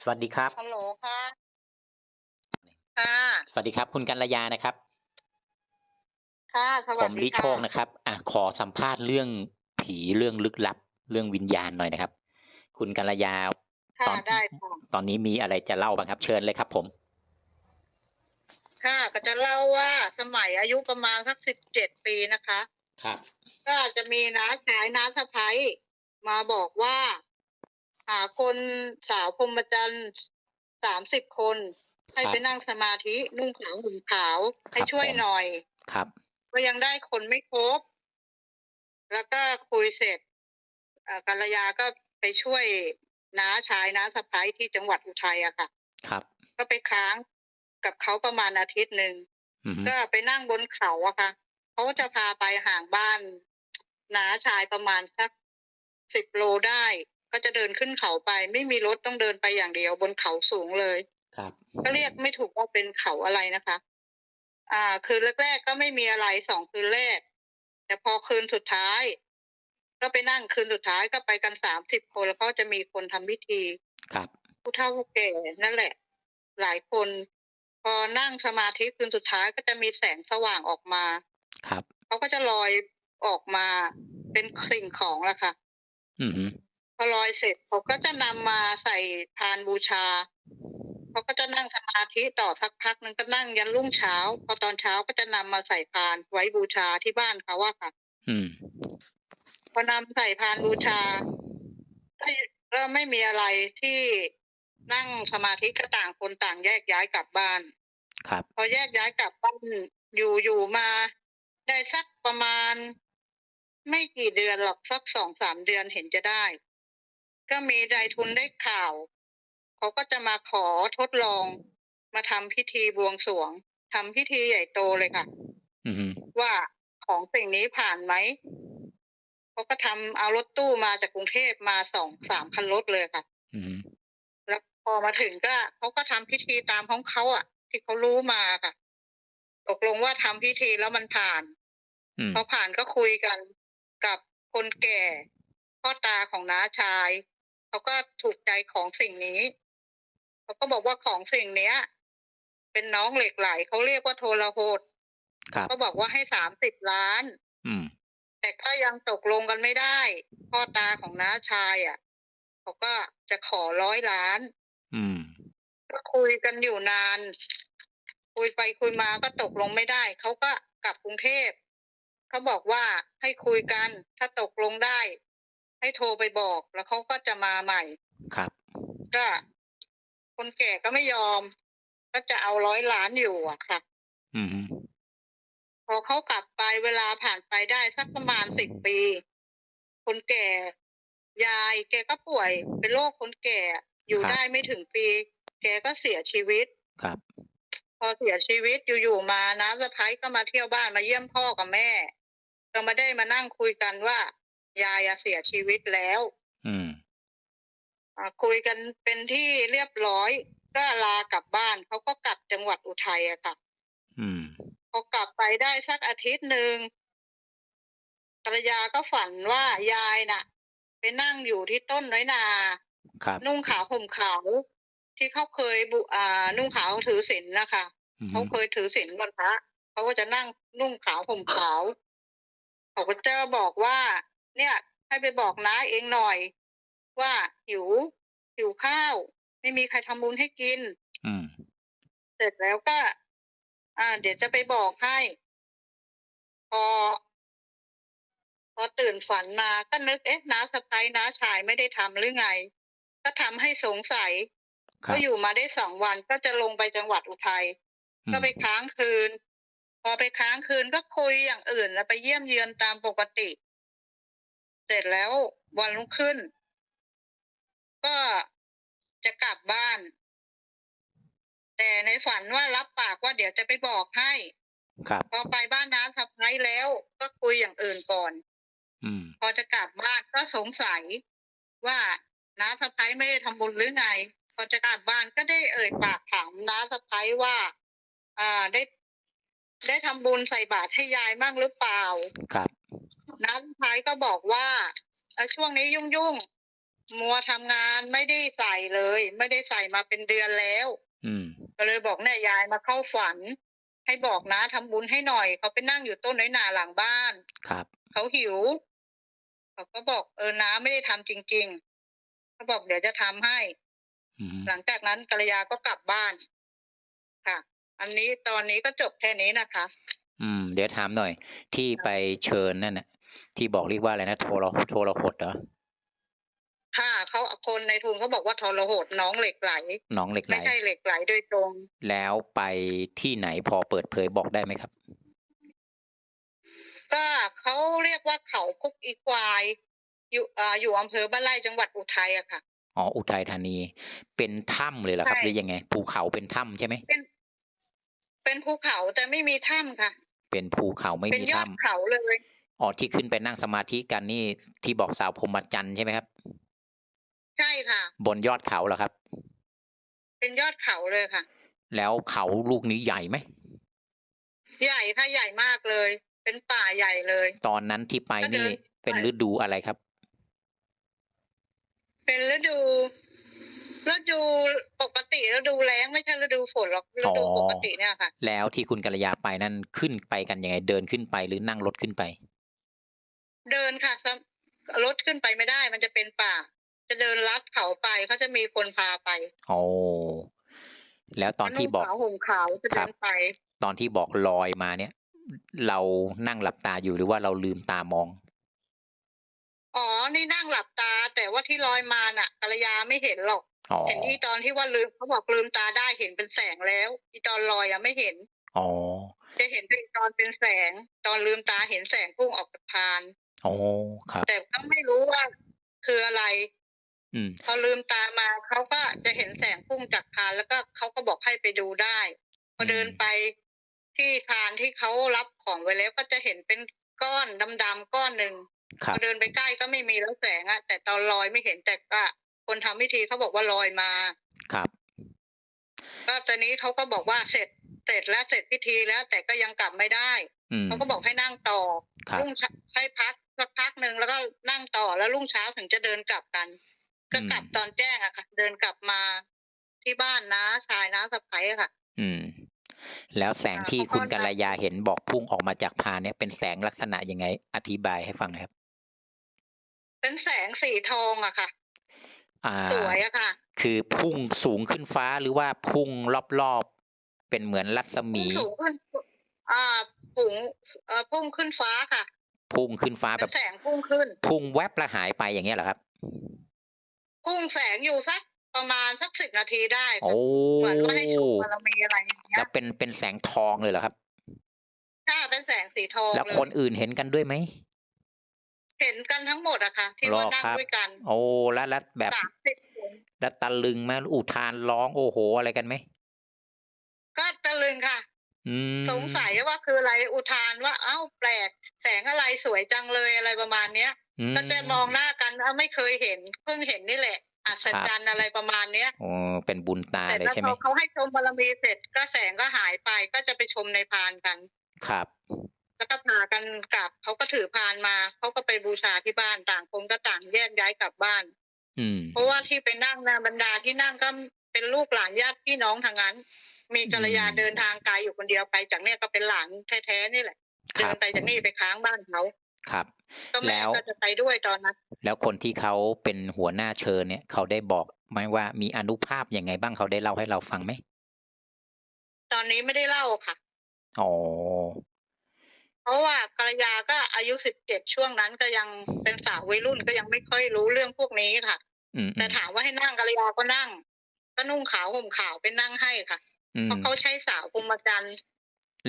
สวัสดีครับ ฮัลโหลค่ะ ค่ะ สวัสดีครับ คุณกัลยานะครับ ค่ะสผวัสมดีลิค่ะโชคนะครับ อะขอสัมภาษณ์เรื่องผีเรื่องลึกลับ เรื่องวิญญาณหน่อยนะครับ คุณกัลยาค่ะตอนได้ค่ะตอนนี้มีอะไรจะเล่าบ้างครับ เชิญเลยครับ ผม ค่ะ ก็จะเล่าว่าสมัยอายุประมาณสักสิบเจ็ดปีนะคะ ครับ ก็จะมีน้าชายน้าสะพ้ายมาบอกว่า หาคนสาวพรหมจรรย์สามสิบคน ให้ครับไปนั่งสมาธินุ่งขาวห่มขาวให้ครับช่วยผมหน่อย ครับ ก็ยังได้คนไม่ครบ แล้วก็คุยเสร็จเอ่อกัลยาก็ไปช่วยน้าชายน้าสะพ้ายที่จังหวัดอุทัยอะค่ะ ครับ ก็ไปค้างกับเขาประมาณอาทิตย์หนึ่งอือฮึก็ไปนั่งบนเขาอะค่ะเขาก็จะพาไปห่างบ้านน้าชายประมาณสักสิบโลได้ ก็จะเดินขึ้นเขาไป ไม่มีรถต้องเดินไปอย่างเดียวบนเขาสูงเลยครับก็เรียกไม่ถูกว่าเป็นเขาอะไรนะคะ อ่า คืนแรกๆก็ไม่มีอะไรสองคืนแรก แต่พอคืนสุดท้าย ก็ไปนั่งคืนสุดท้ายก็ไปกันสามสิบคนแล้วก็จะมีคนทำพิธี ครับ ผู้เฒ่าผู้แก่นั่นแหละ หลายคน พอนั่งสมาธิคืนสุดท้ายก็จะมีแสงสว่างออกมา ครับเขาก็จะลอยออกมาเป็นสิ่งของละค่ะ อือฮึพ อลอยเสร็จเขาก็จะนำมาใส่พานบูชาเขาก็จะนั่งสมาธิต่อสักพักหนึงก็นั่งยันรุ่งเช้า พอตอนเช้าก็จะนำมาใส่พานไว้บูชาที่บ้านเขาว่าค่ะ อืมพอนำใส่พานบูชาก็ก็ไม่มีอะไรที่นั่งสมาธิก็ต่างคนต่างแยกย้ายกลับบ้าน ครับ พอแยกย้ายกลับบ้านอยู่อยู่มา ได้สักประมาณ ไม่กี่เดือนหรอกสักสองสามเดือนเห็นจะได้ ก็มีนายทุนได้ข่าว เขาก็จะมาขอทดลอง มาทำพิธีบวงสรวงทำพิธีใหญ่โตเลยค่ะอือฮึว่าของสิ่งนี้ผ่านไหมเขาก็ทำเอารถตู้มาจากกรุงเทพมาสองสามคันรถเลยค่ะอือฮึแล้วพอมาถึงก็เขาก็ทำพิธีตามของเขาอะ ที่เขารู้มาค่ะ ตกลงว่าทำพิธีแล้วมันผ่านอืมพอผ่านก็คุยกันกับคนแก่พ่อตาของน้าชาย เขาก็ถูกใจของสิ่งนี้เขาก็บอกว่าของสิ่งเนี้ย เป็นน้องเหล็กไหลเขาเรียกว่าโทรโหดครับเขาบอกว่าให้สามสิบล้านอืมแต่ก็ยังตกลงกันไม่ได้ พ่อตาของน้าชายอะเขาก็จะขอร้อยล้านอืมก็คุยกันอยู่นาน คุยไปคุยมาก็ตกลงไม่ได้ เขาก็กลับกรุงเทพเขาบอกว่าให้คุยกัน ถ้าตกลงได้ ให้โทรไปบอกแล้วเขาก็จะมาใหม่ ครับ ก็คนแก่ก็ไม่ยอม ก็จะเอาร้อยล้านอยู่อะค่ะ อือฮึพอเขากลับไปเวลาผ่านไปได้สักประมาณสิบปี คนแก่ยายแกก็ป่วยเป็นโรคคนแก่อยู่ได้ไม่ถึงปี แกก็เสียชีวิตครับ พอเสียชีวิตอยู่ๆมาน้าสะพ้ายก็มาเที่ยวบ้านมาเยี่ยมพ่อกับแม่ ก็มาได้มานั่งคุยกันว่า ยายอะเสียชีวิตแล้ว อืมอ่าคุยกันเป็นที่เรียบร้อย ก็ลากลับบ้านเขาก็กลับจังหวัดอุทัยอะค่ะ อืมพอกลับไปได้สักอาทิตย์หนึ่งภรรยาก็ฝันว่ายายน่ะ ไปนั่งอยู่ที่ต้นน้อยนาครับนุ่งขาวห่มขาวที่เขาเคยบุอ่านุ่งขาวถือศีลนะคะอือฮึเขาเคยถือศีลวันพระเขาก็จะนั่งนุ่งขาวห่มขาวเขาก็จะบอกว่า เนี่ยให้ไปบอกน้าเองหน่อย ว่าหิวหิวข้าว ไม่มีใครทำบุญให้กิน อืมเสร็จแล้วก็ อ่า เดี๋ยวจะไปบอกให้ พอ พอตื่นฝันมาก็นึกเอ๊ะน้าสะพ้ายน้าชายไม่ได้ทำหรือไง ก็ทำให้สงสัยครัก็บอยู่มาได้สองวันก็จะลงไปจังหวัดอุทัยอืมก็ไปค้างคืน พอไปค้างคืนก็คุยอย่างอื่นแล้วไปเยี่ยมเยือนตามปกติ เสร็จแล้ววันรุ่งขึ้น ก็จะกลับบ้าน แต่ในฝันว่ารับปากว่าเดี๋ยวจะไปบอกให้ ครับ พอไปบ้านน้าสะพ้ายแล้ว ก็คุยอย่างอื่นก่อน อืม พอจะกลับบ้านก็สงสัยว่าน้าสะพ้ายไม่ได้ทำบุญหรือไง พอจะกลับบ้านก็ได้เอ่ยปากถามน้าสะพ้ายว่า อ่าได้ ได้ทำบุญใส่บาตรให้ยายบ้างหรือเปล่า ครับ น้าสะพ้ายก็บอกว่าเอ่อช่วงนี้ยุ่งยุ่งมัวทำงานไม่ได้ใส่เลย ไม่ได้ใส่มาเป็นเดือนแล้ว อืม ก็เลยบอกเนี่ยยายมาเข้าฝัน ให้บอกนะทำบุญให้หน่อย เขาไปนั่งอยู่ต้นน้อยหนาหลังบ้าน ครับ เขาหิว เขาก็บอกเออน้าไม่ได้ทำจริง ๆ เขาบอกเดี๋ยวจะทำให้ อืมหลังจากนั้นกัลยาก็กลับบ้าน ค่ะ อันนี้ตอนนี้ก็จบแค่นี้นะคะ อืม เดี๋ยวถามหน่อย ที่ไปเชิญนั่นน่ะ ที่บอกเรียกว่าอะไรนะโทรโทรหดเหรอถ้าเขาคนในทุนเขาบอกว่าทรหดน้องเหล็กไหลน้องเหล็กไหลไม่ใช่เหล็กไหลโดยตรง แล้วไปที่ไหนพอเปิดเผยบอกได้ไหมครับ ก็เขาเรียกว่าเขาคุกอีควาย อยู่อ่าอยู่อำเภอบ้านไร่จังหวัดอุทัยอะค่ะอ๋ออุทัยธานีเป็นถ้ำเลยเหรอครับใช่หรือยังไง ภูเขาเป็นถ้ำใช่ไหมเป็นเป็นภูเขาแต่ไม่มีถ้ำค่ะ เป็นภูเขาไม่เป็นมียอดถ้ำเขาเลย อ๋อที่ขึ้นไปนั่งสมาธิกันนี่ที่บอกสาวพรหมจันทรย์ใช่ไหมครับ ใช่ค่ะ บนยอดเขาเหรอครับ เป็นยอดเขาเลยค่ะ แล้วเขาลูกนี้ใหญ่ไหมใหญ่ค่ะใหญ่มากเลย เป็นป่าใหญ่เลย ตอนนั้นที่ไปก็เดินี่นเป็นไปฤดูอะไรครับ เป็นฤดูฤดูปกติฤดูแล้งไม่ใช่ฤดูฝนหรอกฤดูอ๋อปกติเนี่ยค่ะ แล้วที่คุณกัลยาไปนั่นขึ้นไปกันยังไงเดินขึ้นไปหรือนั่งรถขึ้นไป เดินค่ะสรถขึ้นไปไม่ได้ มันจะเป็นป่า จะเดินลัดเขาไปเขาจะมีคนพาไปโอ้แล้วตอนที่บอกนุ่งขาวห่มขาวจะครัเดิบนไป ตอนที่บอกลอยมาเนี่ย เรานั่งหลับตาอยู่หรือว่าเราลืมตามองอ๋อ นี่นั่งหลับตา แต่ว่าที่ลอยมาน่ะกัลยาไม่เห็นหรอกอ๋อเห็นที่ตอนที่ว่าลืมเขาบอกลืมตาได้เห็นเป็นแสงแล้วอีตอนลอยอะไม่เห็น อ๋อ จะเห็นเป็นตอนเป็นแสง ตอนลืมตาเห็นแสงพุ่งออกจากพาน อ๋อครับ แต่ก็ไม่รู้ว่าคืออะไร อืม พอลืมตามาเขาก็จะเห็นแสงพุ่งจากพานแล้วก็เขาก็บอกให้ไปดูได้ พอเดินไปที่พานที่เขารับของไว้แล้วก็จะเห็นเป็นก้อนดำๆก้อนหนึ่งคพรับอเดินไปใกล้ก็ไม่มีแล้วแสงอะแต่ตอนลอยไม่เห็นแต่ก็คนทำพิธีเขาบอกว่าลอยมา ครับก็ตอนนี้เขาก็บอกว่าเสร็จเสร็จแล้วเสร็จพิธีแล้ว แต่ก็ยังกลับไม่ได้อืมเขาก็บอกให้นั่งต่อครับรุ่งเช้าให้พัก สักพักหนึ่งแล้วก็นั่งต่อแล้วรุ่งเช้าถึงจะเดินกลับกัน ก็กลับตอนแจ้งอะค่ะ เดินกลับมาที่บ้านนะชายนะสะพ้ายอะค่ะ อืม แล้วแสงอ่าที่เขาก็คุณกัลยาเห็นบอกพุ่งออกมาจากพานเนี่ยเป็นแสงลักษณะยังไง อธิบายให้ฟังหนะครับ เป็นแสงสีทองอะค่ะอ่าสวยอะค่ะ คือพุ่งสูงขึ้นฟ้าหรือว่าพุ่งรอบๆเป็นเหมือนรัศพุ่มีงสูงขึ้นอ่าพุ่งเอ่อพุ่งขึ้นฟ้าค่ะ พุ่งขึ้นฟ้าเป็แบนบแสงพุ่งขึ้น พุ่งแวบแล้วหายไปอย่างเงี้ยเหรอครับ พุ่งแสงอยู่สักประมาณสักสิบนาทีได้โอ้ค่ะเหมือนว่าให้ชมบารมีอะไรอย่างเงี้แล้ยวเป็นเป็นแสงทองเลยเหรอครับค่ะเป็นแสงสีทองแล้วเลยคนอื่นเห็นกันด้วยไหมเห็นกันทั้งหมดอะค่ะที่หรอว่านั่งครับด้วยกัน โอ้แล้วแล้วแบบสามสิบคนแล้วตะลึงไหมอุทานร้องโอ้โหอะไรกันไหมก็ตะลึงค่ะอืม สงสัยว่าคืออะไรอุทานว่า เอ้าแปลก แสงอะไรสวยจังเลยอะไรประมาณเนี้ยอืมก็จะมองหน้ากันว่าไม่เคยเห็นเพิ่งเห็นนี่แหละอัศจรรย์อะไรประมาณเนี้ยโอ้เป็นบุญตาเสร็จเลยแล้วใช่ไหพมอเขาให้ชมบารมีเสร็จก็แสงก็หายไปก็จะไปชมในพานกัน ครับ แล้วก็พากันกลับเขาก็ถือพานมาเขาก็ไปบูชาที่บ้านต่างคนก็ต่างแยกย้ายกลับบ้าน อืมเพราะว่าที่ไปนั่งนะบรรดาที่นั่งก็เป็นลูกหลานญาติพี่น้องทางนั้น มีกัลยาอืมเดินทางไกลอยู่คนเดียวไปจากเนี่ยก็เป็นหลานแท้ๆนี่แหละคเดิรันบไปจากนี่ไปค้างบ้านเขาครับก็แม่แล้วก็จะไปด้วยตอนนั้น แล้วคนที่เขาเป็นหัวหน้าเชิญเนี่ย เขาได้บอกไหมว่ามีอนุภาพยังไงบ้างเขาได้เล่าให้เราฟังไหมตอนนี้ไม่ได้เล่าค่ะอ๋อเพราะว่ากัลยาก็อายุสิบเจ็ดช่วงนั้นก็ยังเป็นสาววัยรุ่นก็ยังไม่ค่อยรู้เรื่องพวกนี้ค่ะอืมแต่ถามว่าให้นั่งกัลยาก็นั่ง ก็นุ่งขาวห่มขาวไปนั่งให้ค่ะอืม เพราะเขาใช้สาวพรหมจันทรย์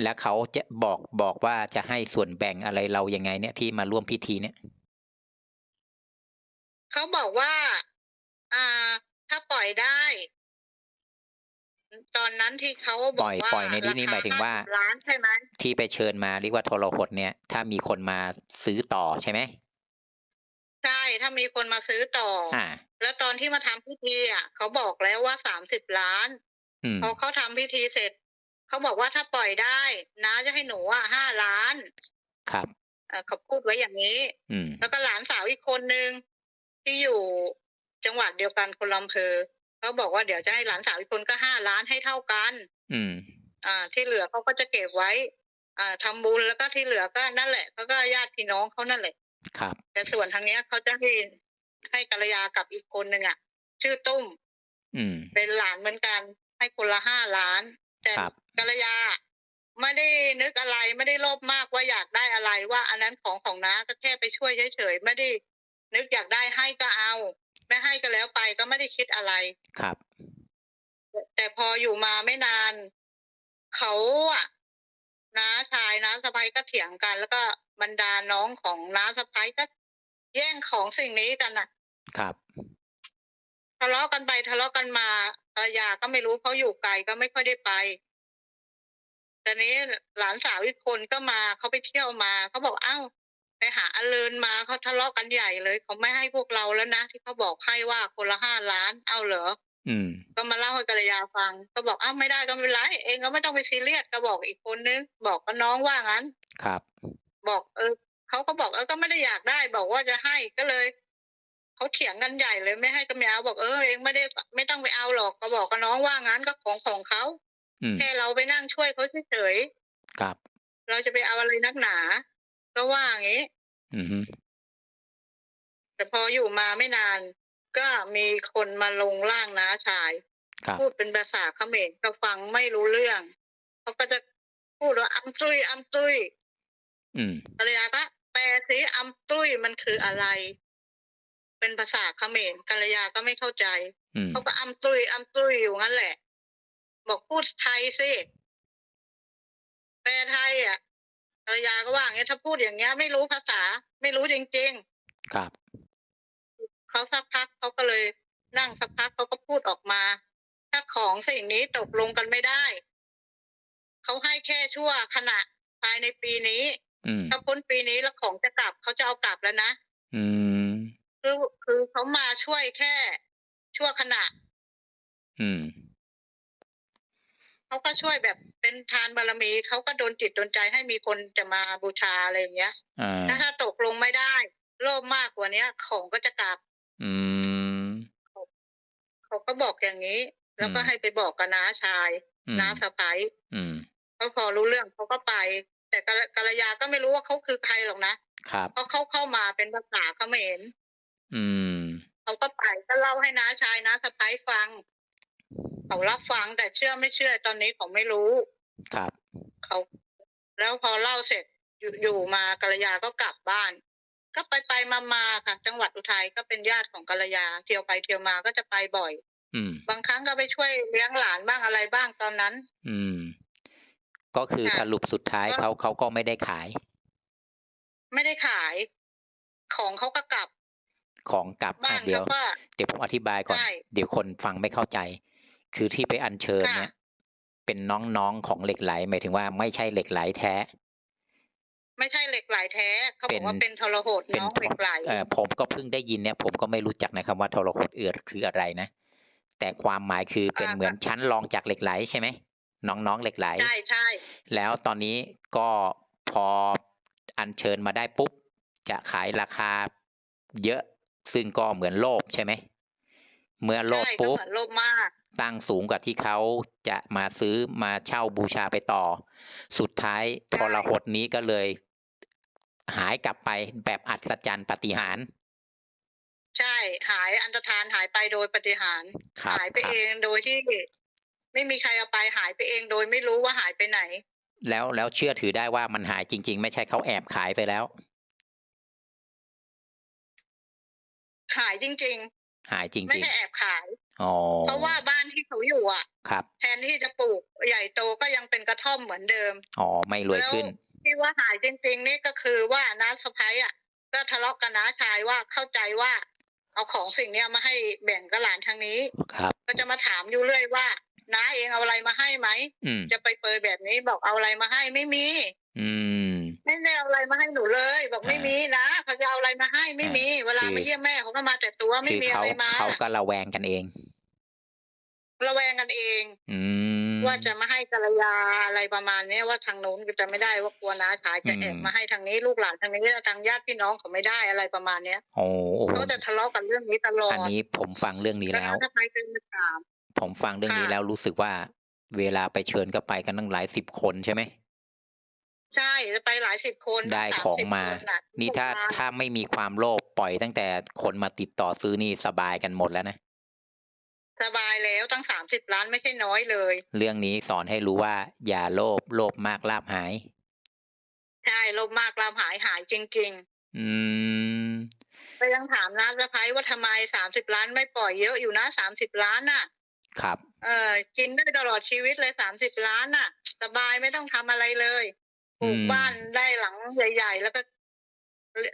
แล้วเขาจะบอกบอกว่าจะให้ส่วนแบ่งอะไรเรายังไง เนี่ยที่มาร่วมพิธีเนี่ยเขาบอกว่า อ่า ถ้าปล่อยได้ ตอนนั้นที่เขาบปล่อกอยว่าปล่อยในที่นี้หมายถึงว่ารค50ล้านใช่ไหมที่ไปเชิญมาเรียกว่าโทรหดเนี่ย ถ้ามีคนมาซื้อต่อใช่ไหมใช่ถ้ามีคนมาซื้อต่อออ่าแล้วตอนที่มาทำพิธีอะเขาบอกแล้วว่าสามสิบล้านอืม พอเขาทำพิธีเสร็จเขาบอกว่าถ้าปล่อยได้น้าจะให้หนูอะห้าล้าน ครับเอ่อเขาพูดไว้อย่างนี้อืมแล้วก็หลานสาวอีกคนนึงที่อยู่จังหวัดเดียวกันคนละอำเภอเขาบอกว่าเดี๋ยวจะให้หลานสาวอีกคนก็ห้าล้านให้เท่ากัน อืม อ่า ที่เหลือเขาก็จะเก็บไว้ อ่าทำบุญแล้วก็ที่เหลือก็นั่นแหละเขาก็ญาติพี่น้องเขานั่นแหละ ครับ แต่ส่วนทางเนี้ยเขาจะให้ให้กัลยากับอีกคนหนึ่งอะ ชื่อตุ้ม อืม เป็นหลานเหมือนกัน ให้คนละห้าล้าน แต่ครับกัลยาไม่ได้นึกอะไรไม่ได้โลภมากว่าอยากได้อะไรว่าอันนั้นของของน้าก็แค่ไปช่วยเฉยๆไม่ได้นึกอยากได้ให้ก็เอา ไม่ให้ก็แล้วไปก็ไม่ได้คิดอะไรครับ แต่พออยู่มาไม่นานเขาอะน้าชายน้าสะพ้ยก็เถียงกัน แล้วก็บรรดาน้องของน้าสะพ้ยก็แย่งของสิ่งนี้กันน่ะ ครับ ทะเลาะกันไปทะเลาะกันมาภรรยาก็ไม่รู้เขาอยู่ไกลก็ไม่ค่อยได้ไปแต่นี้หลานสาวอีกคนก็มาเขาไปเที่ยวมาเขาบอกเอ้าไปหาอเลินมาเขาทะเลาะกันใหญ่เลยเขาไม่ให้พวกเราแล้วนะที่เขาบอกให้ว่าคนละห้าล้านเอาเหรออืมก็มาเล่าให้กัลยาฟัง ก็บอกอ้าวไม่ได้ก็ไม่เป็นไรเองก็ไม่ต้องไปซีเรียสก็บอกอีกคนนึง บอกกับน้องว่างั้น ครับ บอกเออเขาก็บอกเออก็ไม่ได้อยากได้ บอกว่าจะให้ก็เลย เขาเถียงกันใหญ่เลยไม่ให้ก็ไม่เอาบอกเออเองไม่ได้ไม่ต้องไปเอาหรอกก็บอกกับน้องว่างั้นก็ของของเขาอืมแค่เราไปนั่งช่วยเขาเฉยครับๆเราจะไปเอาอะไรนักหนา ก็ว่าอย่างนี้อืมฮึแต่พออยู่มาไม่นาน ก็มีคนมาลงร่างน้าชายครับพูดเป็นภาษาเขมรก็ฟังไม่รู้เรื่องเขาก็จะพูดว่าอัมตุยอัมตุยอืมภรรยาก็แปลสิอัมตุยมันคืออะไร เป็นภาษาเขมรกัลยาก็ไม่เข้าใจอืมเขาก็อัมตุยอัมตุยอยู่งั้นแหละ บอกพูดไทยสิแปลไทยอะกัลยาก็ว่าอย่างเงี้ยถ้าพูดอย่างเงี้ย ไม่รู้ภาษา ไม่รู้จริง ๆ ครับเขาสักพักเขาก็เลยนั่งสักพักเขาก็พูดออกมา ถ้าของสิ่งนี้ตกลงกันไม่ได้เขาให้แค่ชั่วขณะภายในปีนี้อืมถ้าพ้นปีนี้แล้วของจะกลับเขาจะเอากลับแล้วนะอืม คือคือเขามาช่วยแค่ ชั่วขณะ อืมเขาก็ช่วยแบบเป็นทานบารมีเขาก็โดนจิตโดนใจให้มีคนจะมาบูชาอะไรอย่างเงี้ยอ่าถ้าถ้าตกลงไม่ได้ โลภมากกว่าเนี้ย ของก็จะกลับ อืม เขาก็บอกอย่างนี้ แล้วก็อืม ให้ไปบอกกับน้าชายอืมน้าสะพ้ายอืม เขาพอรู้เรื่องเขาก็ไป แต่กะกะระยาก็ไม่รู้ว่าเขาคือใครหรอกนะครับ เพราะเขาเข้ามาเป็นภาษาเขมร อืมเขาก็ไปก็เล่าให้น้าชายน้าสะพ้ายฟังเขารับฟังแต่เชื่อไม่เชื่อตอนนี้เขาไม่รู้ ครับ เขาแล้วพอเล่าเสร็จอยู่อยู่มากัลยาก็กลับบ้าน ก็ไปไปมามาค่ะ จังหวัดอุทัยก็เป็นญาติของกัลยา เที่ยวไปเที่ยวมาก็จะไปบ่อย อืม บางครั้งก็ไปช่วยเลี้ยงหลานบ้างอะไรบ้างตอนนั้น อืม ก็คือค่ะสรุปสุดท้ายก็เขาเขาก็ไม่ได้ขาย ไม่ได้ขาย ของเขาก็กลับ ของกลับบ้าอะนเดี๋ยวเขาก็เดี๋ยวผมอธิบายก่อนใช่เดี๋ยวคนฟังไม่เข้าใจ คือที่ไปอัญเชิญค่ะเนี่ย เป็นน้องๆของเหล็กไหลหมายถึงว่าไม่ใช่เหล็กไหลแท้ ไม่ใช่เหล็กไหลแท้เขาบอกว่าเป็นเป็นทรหดเป็นน้องเหล็กไหลเอ่อผมก็เพิ่งได้ยินเนี่ย ผมก็ไม่รู้จักนะครับว่าทรหดเอือคืออะไรนะแต่ความหมายคือเป็นอ่าเหมือนชั้นรองจากเหล็กไหลใช่ไหมน้องๆเหล็กไหลใช่ใช่แล้วตอนนี้ก็พออัญเชิญมาได้ปุ๊บจะขายราคาเยอะ ซึ่งก็เหมือนโลภใช่ไหม เมื่อโลภใช่ก็ปุ๊บเหมือนโลภมากตั้งสูงกว่าที่เขาจะมาซื้อมาเช่าบูชาไปต่อ สุดท้ายทรหดนี้ก็เลย หายกลับไปแบบอัศจรรย์ปาฏิหารย์ใช่ หายอันตรธานหายไปโดยปฏิหารย์ครับหายไปครับเองโดยที่ ไม่มีใครเอาไปหายไปเองโดยไม่รู้ว่าหายไปไหน แล้วแล้วเชื่อถือได้ว่ามันหายจริง ๆ ไม่ใช่เขาแอบขายไปแล้ว หายจริงหายจๆไม่ริงใช่แอบขายๆอ๋อเพราะว่าบ้านที่เขาอยู่อะ ครับ แทนที่จะปลูกใหญ่โตก็ยังเป็นกระท่อมเหมือนเดิมอ๋อไม่รวยขึ้นที่ว่าหายจริง ๆ นี่ก็คือว่าน้าสะพ้ายอะ ก็ทะเลาะกับน้าชายว่าเข้าใจว่า เอาของสิ่งเนี้ยมาให้แบ่งกับหลานทางนี้ครับก็จะมาถามอยู่เรื่อยว่าน้าเองเอาอะไรมาให้ไหมอืมจะไปเปรยแบบนี้บอกเอาอะไรมาให้ไม่มีอืมไม่ได้ เอาอะไรมาให้หนูเลย บอกอ่าไม่มีนะเขาจะเอาอะไรมาให้ไม่มี เวลาคือมาเยี่ยมแม่เขาก็มาแต่ตัวไม่คือมีอะเขาไรมาเขาก็ระแวงกันเองระแวงกันเองอืมว่าจะมาให้กัลยาอะไรประมาณเนี้ยว่าทางนู้นก็จะไม่ได้ว่ากลัวน้าชายจะอืมแอบมาให้ทางนี้ลูกหลานทางนี้ทางญาติพี่น้องเขาไม่ได้อะไรประมาณเนี้ยโอ้โหเขาจะทะเลาะกันเรื่องนี้ตลอดอันนี้ผมฟังเรื่องนี้แล้วถ้าใครเป็นมาถามผมฟังเรื่องนี้ค่ะแล้วรู้สึกว่า เวลาไปเชิญก็ไปกันตั้งหลายสิบคนใช่ไหม ใช่จะไปหลายสิบคนได้สของสิบมาคนน่ะนี่ถ้าทุกวันถ้าไม่มีความโลภปล่อยตั้งแต่คนมาติดต่อซื้อนี่สบายกันหมดแล้วนะ สบายแล้วตั้งสามสิบล้านไม่ใช่น้อยเลย เรื่องนี้สอนให้รู้ว่า อย่าโลภโลภมากลาบหาย ใช่ลบมากลามหายหายจริงอืมๆก็ยังถามน้าสะพ้ายว่าทำไมสามสิบล้านไม่ปล่อยเยอะอยู่นะสามสิบล้านน่ะ ครับ เออกินได้ตลอดชีวิตเลยสามสิบล้านน่ะ สบายไม่ต้องทำอะไรเลย ปลูกอืมบ้านได้หลังใหญ่ ๆ แล้วก็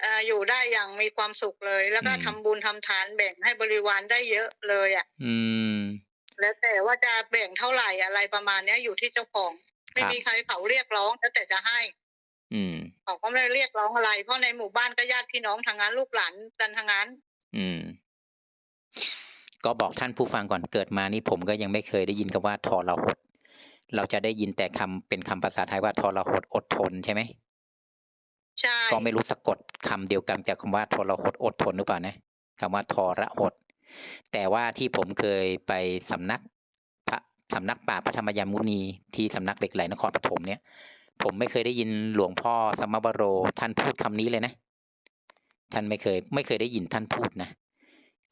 เอ่ออยู่ได้อย่างมีความสุขเลย แล้วก็อืมทำบุญทำทานแบ่งให้บริวารได้เยอะเลยอะ อืม แล้วแต่ว่าจะแบ่งเท่าไหร่อะไรประมาณเนี้ยอยู่ที่เจ้าของไม่ครับมีใครเขาเรียกร้องแล้วแต่จะให้ อืมเขาก็ไม่ได้เรียกร้องอะไร เพราะในหมู่บ้านก็ญาติพี่น้องทางนั้นลูกหลานกันทางนั้น อืม ก็บอกท่านผู้ฟังก่อนเกิดมานี่ผมก็ยังไม่เคยได้ยินคำว่าทรหด เราจะได้ยินแต่คำเป็นคำภาษาไทยว่าทรหดอดทนใช่ไหมใช่ก็ไม่รู้สะกดคำเดียวกันกับคำว่าทรหดอดทนหรือเปล่านะคำว่าทรหด แต่ว่าที่ผมเคยไปสำนักพระสำนักป่าพระธรรมยามุนีที่สำนักเหล็กไหลนครปฐมเนี่ย ผมไม่เคยได้ยินหลวงพ่อสมบโร ท่านพูดคำนี้เลยนะ ท่านไม่เคย ไม่เคยได้ยินท่านพูดนะ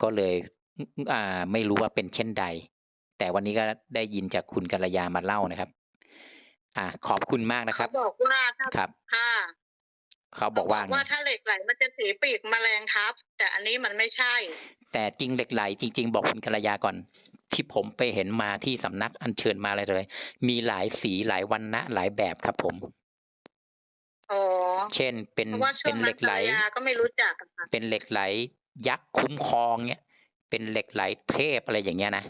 ก็เลยอ่าไม่รู้ว่าเป็นเช่นใด แต่วันนี้ก็ได้ยินจากคุณกัลยามาเล่านะครับ อ่าขอบคุณมากนะคเขารับบอกว่าถ้าครับค่ะเขาบอกว่าไงว่าถ้าเหล็กไหลมันจะสีปีกแมลงทับ แต่อันนี้มันไม่ใช่ แต่จริงเหล็กไหล จริง ๆ บอกคุณกัลยาก่อน ที่ผมไปเห็นมาที่สำนักอัญเชิญมาอะไรเลย มีหลายสีหลายวันนะหลายแบบครับผมอ๋อเช่นเป็นเพราะว่าช่เป็วนงเหนั้ล็นกไหลภรรยาก็ไม่รู้จักอะค่ะเป็นเหล็กไหล ยักษ์คุ้มครองเนี่ยเป็นเหล็กไหลเทพอะไรอย่างเงี้ยนะ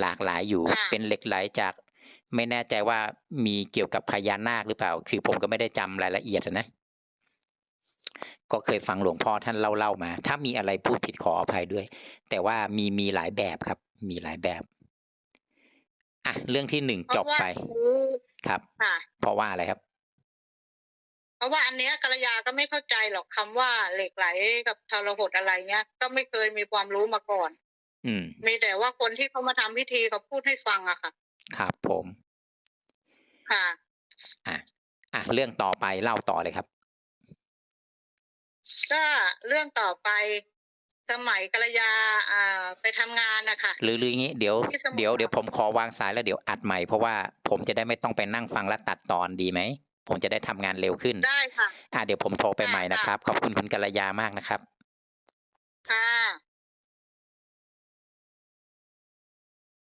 หลากหลายอยู่ค่ะเป็นเหล็กไหลจาก ไม่แน่ใจว่ามีเกี่ยวกับพญานาคหรือเปล่า คือผมก็ไม่ได้จำรายละเอียดอะนะ ก็เคยฟังหลวงพ่อท่านเล่าเล่ามา ถ้ามีอะไรพูดผิดขออภัยด้วย แต่ว่ามีมีหลายแบบครับ มีหลายแบบอะเรื่องที่หนึ่งเพจราะบว่าไปครับค่ะเพราะว่าอะไรครับ เพราะว่าอันเนี้ยกัลยาก็ไม่เข้าใจหรอกคำว่าเหล็กไหลกับทรหดอะไรเงี้ย ก็ไม่เคยมีความรู้มาก่อน อืม มีแต่ว่าคนที่เขามาทำพิธีเขาพูดให้ฟังอะค่ะ ครับผม ค่ะ อะ อะ เรื่องต่อไปเล่าต่อเลยครับ ก็เรื่องต่อไปสมัยกัลยาอ่า ไปทำงานนะคะ หรือหรืออย่างงี้เดี๋ยว ที่สมุทรเดี๋ยวเดี๋ยวผมขอวางสายแล้วเดี๋ยวอัดใหม่เพราะว่าผมจะได้ไม่ต้องไปนั่งฟังและตัดตอนดีไหม ผมจะได้ทำงานเร็วขึ้น ได้ค่ะ อะเดี๋ยวผมโทรไปค่ะใหม่นะครับ ขอบคุณคุณกัลยามากนะครับ ค่ะ